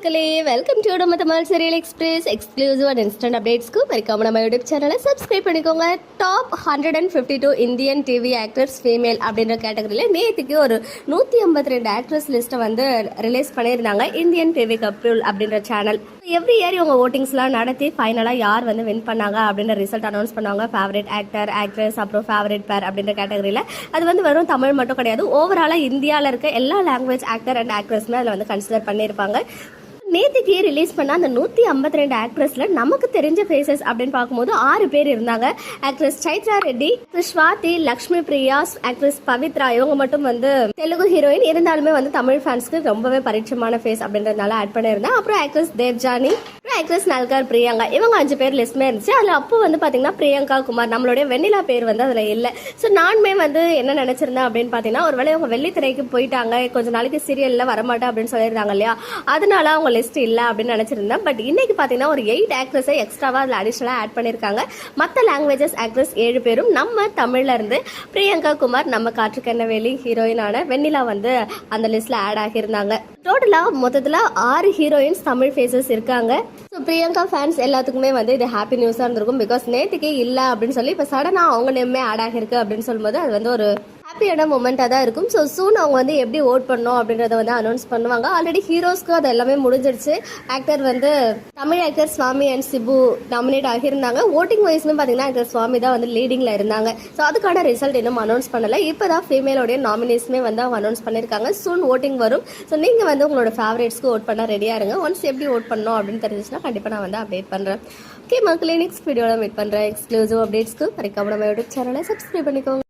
மக்களே welcome to நம்ம Tamil serial express exclusive and instant அப்டேட்ஸ்க்கு மறக்காம நம்ம யூடியூப் சேனலை சப்ஸ்கிரைப் பண்ணிக்கோங்க. Top hundred and fifty two Indian TV actors female அப்படின்ற கேட்டகரியில் நேற்றுக்கு ஒரு நூற்றி ஐம்பத்தி ரெண்டு ஆக்ட்ரஸ் லிஸ்ட்டை வந்து ரிலீஸ் பண்ணியிருந்தாங்க. இந்தியன் டிவி கப்ரூல் அப்படின்ற சேனல் எவ்ரி இயர் இவங்க ஓட்டிங்ஸ்லாம் நடத்தி ஃபைனலாக யார் வந்து வின் பண்ணாங்க அப்படின்ற ரிசல்ட் அனௌன்ஸ் பண்ணுவாங்க. ஃபேவரட் ஆக்டர் ஆக்ட்ரஸ் அப்புறம் ஃபேவரட் பேர் அப்படின்ற கேட்டகரியில் அது வந்து வெறும் தமிழ் மட்டும் கிடையாது. ஓவராலாக இந்தியாவில் இருக்க எல்லா லாங்குவேஜ் ஆக்டர் அண்ட் ஆக்ட்ரஸுமே அதில் வந்து கன்சிடர் பண்ணியிருப்பாங்க. நேற்றுக்கு ரிலீஸ் பண்ண அந்த நூற்றி ஐம்பத்தி ரெண்டு ஆக்ட்ரஸில் நமக்கு தெரிஞ்ச ஃபேஸஸ் அப்படின்னு பார்க்கும்போது ஆறு பேர் இருந்தாங்க. Actress Chaitra Reddy actress Swathi Lakshmi Priya actress Pavithra இவங்க மட்டும் வந்து தெலுங்கு ஹீரோயின் இருந்தாலுமே வந்து தமிழ் ஃபேன்ஸ்க்கு ரொம்பவே பரிச்சயமான ஃபேஸ் அப்படின்றதுனால ஆட் பண்ணியிருந்தேன். அப்புறம் ஆக்ட்ரஸ் தேவ்ஜானி ஆக்ட்ரஸ் நல்கார் பிரியங்கா இவங்க அஞ்சு பேர் லிஸ்ட்மே இருந்துச்சு. அதில் அப்போ வந்து பார்த்தீங்கன்னா பிரியங்கா குமார் நம்மளுடைய வெண்ணிலா பேர் வந்து அதில் இல்லை. ஸோ நானுமே வந்து என்ன நினச்சிருந்தேன் அப்படின்னு பார்த்தீங்கன்னா ஒருவேளை அவங்க வெள்ளித்திரைக்கு போயிட்டாங்க கொஞ்ச நாளைக்கு சீரியலில் வரமாட்டேன் அப்படின்னு சொல்லியிருந்தாங்க இல்லையா? அதனால அவங்க லிஸ்ட் இல்லை அப்படின்னு நினச்சிருந்தேன். பட் இன்னைக்கு பார்த்தீங்கன்னா ஒரு எயிட் ஆக்ட்ரஸை எக்ஸ்ட்ராவாக அதில் அடிஷ்னலாக ஆட் பண்ணியிருக்காங்க மற்ற லாங்குவேஜஸ் ஆக்ட்ரஸ் ஏழு பேரும். நம்ம தமிழ்லேருந்து பிரியங்கா குமார் நம்ம காற்றுக்கண்ணவேலி ஹீரோயினான வெண்ணிலா வந்து அந்த லிஸ்ட்டில் ஆட் ஆகியிருந்தாங்க. டோட்டலாக மொத்தத்தில் ஆறு ஹீரோயின்ஸ் தமிழ் ஃபேஸஸ் இருக்காங்க. பிரியங்கா ஃபேன்ஸ் எல்லாத்துக்குமே வந்து இது ஹாப்பி நியூஸாக இருந்திருக்கும். பிகாஸ் நேற்றுக்கே இல்லை அப்படின்னு சொல்லி இப்போ சடனாக அவங்க நேமே ஆட் ஆகிருக்கு அப்படின்னு சொல்லும்போது அது வந்து ஒரு ஹாப்பியான மூமெண்ட்டாக தான் இருக்கும். ஸோ சூன் அவங்க வந்து எப்படி ஓட் பண்ணணும் அப்படின்றத வந்து அனௌன்ஸ் பண்ணுவாங்க. ஆல்ரெடி ஹீரோஸ்க்கு அது எல்லாமே முடிஞ்சிடுச்சு. ஆக்டர் வந்து Tamil actor Swamy and Sibu nominate ஆகியிருந்தாங்க. Voting வைஸ்னு பார்த்தீங்கன்னா ஆக்டர் சுவாமி தான் வந்து லீடிங்கில் இருந்தாங்க. ஸோ அதுக்கான ரிசல்ட் இன்னும் அனௌன்ஸ் பண்ணலை. இப்போ தான் ஃபீமேலோடைய நாமினேஷனே வந்து அவங்க அனௌன்ஸ் பண்ணியிருக்காங்க சூன் ஓட்டிங் வரும். ஸோ நீங்கள் வந்து உங்களோட ஃபேவரேட்ஸ்க்கு ஓட் பண்ண ரெடியாக இருங்க. ஒன்ஸ் எப்படி ஓட் பண்ணணும் அப்படின்னு தெரிஞ்சிச்சுன்னா கண்டிப்பாக நான் வந்து அப்டேட் பண்ணுறேன் ஓகே மக்களே நெக்ஸ்ட் வீடியோவில் மீட் பண்ணுறேன் எக்ஸ்க்ளூசிவ் அப்டேட்ஸ்க்கு மறைக்காம நம்ம யூடியூப் சேனலை சப்ஸ்கிரைப் பண்ணிக்கோங்க.